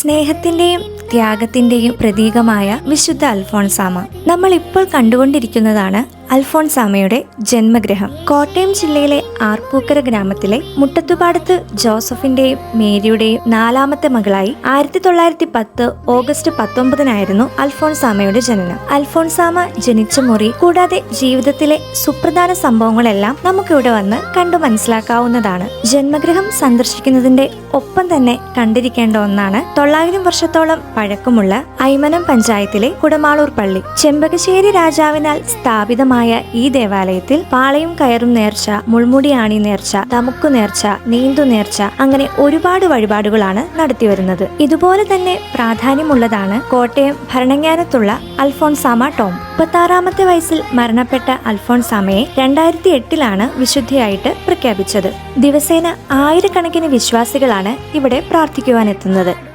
സ്നേഹത്തിന്റെയും ത്യാഗത്തിന്റെയും പ്രതീകമായ വിശുദ്ധ അൽഫോൺസാമ. നമ്മൾ ഇപ്പോൾ കണ്ടുകൊണ്ടിരിക്കുന്നതാണ് അൽഫോൺസാമയുടെ ജന്മഗ്രഹം. കോട്ടയം ജില്ലയിലെ ആർപ്പൂക്കര ഗ്രാമത്തിലെ മുട്ടത്തുപാടത്ത് ജോസഫിന്റെയും മേരിയുടെയും നാലാമത്തെ മകളായി ആയിരത്തി തൊള്ളായിരത്തി പത്ത് ഓഗസ്റ്റ് പത്തൊമ്പതിനായിരുന്നു അൽഫോൺസാമയുടെ ജനനം. അൽഫോൺസാമ ജനിച്ച മുറി കൂടാതെ ജീവിതത്തിലെ സുപ്രധാന സംഭവങ്ങളെല്ലാം നമുക്കിവിടെ വന്ന് കണ്ടു മനസ്സിലാക്കാവുന്നതാണ്. ജന്മഗ്രഹം സന്ദർശിക്കുന്നതിന്റെ ഒപ്പം തന്നെ കണ്ടിരിക്കേണ്ട ഒന്നാണ് തൊള്ളായിരം വർഷത്തോളം പഴക്കമുള്ള ഐമനം പഞ്ചായത്തിലെ കുടമാളൂർ പള്ളി. ചെമ്പകശ്ശേരി രാജാവിനാൽ സ്ഥാപിതമായ ഈ ദേവാലയത്തിൽ പാളയും കയറും നേർച്ച മുൾമുടി ആണി നേർച്ച തമുക്കു നേർച്ച നീന്തു നേർച്ച അങ്ങനെ ഒരുപാട് വഴിപാടുകളാണ് നടത്തിവരുന്നത്. ഇതുപോലെ തന്നെ പ്രാധാന്യമുള്ളതാണ് കോട്ടയം ഭരണങ്ങാനത്തുള്ള അൽഫോൺസാമ ടോം. മുപ്പത്താറാമത്തെ വയസ്സിൽ മരണപ്പെട്ട അൽഫോൺസാമയെ രണ്ടായിരത്തി എട്ടിലാണ് വിശുദ്ധിയായിട്ട് പ്രഖ്യാപിച്ചത്. ദിവസേന ആയിരക്കണക്കിന് വിശ്വാസികളാണ് ഇവിടെ പ്രാർത്ഥിക്കുവാനെത്തുന്നത്.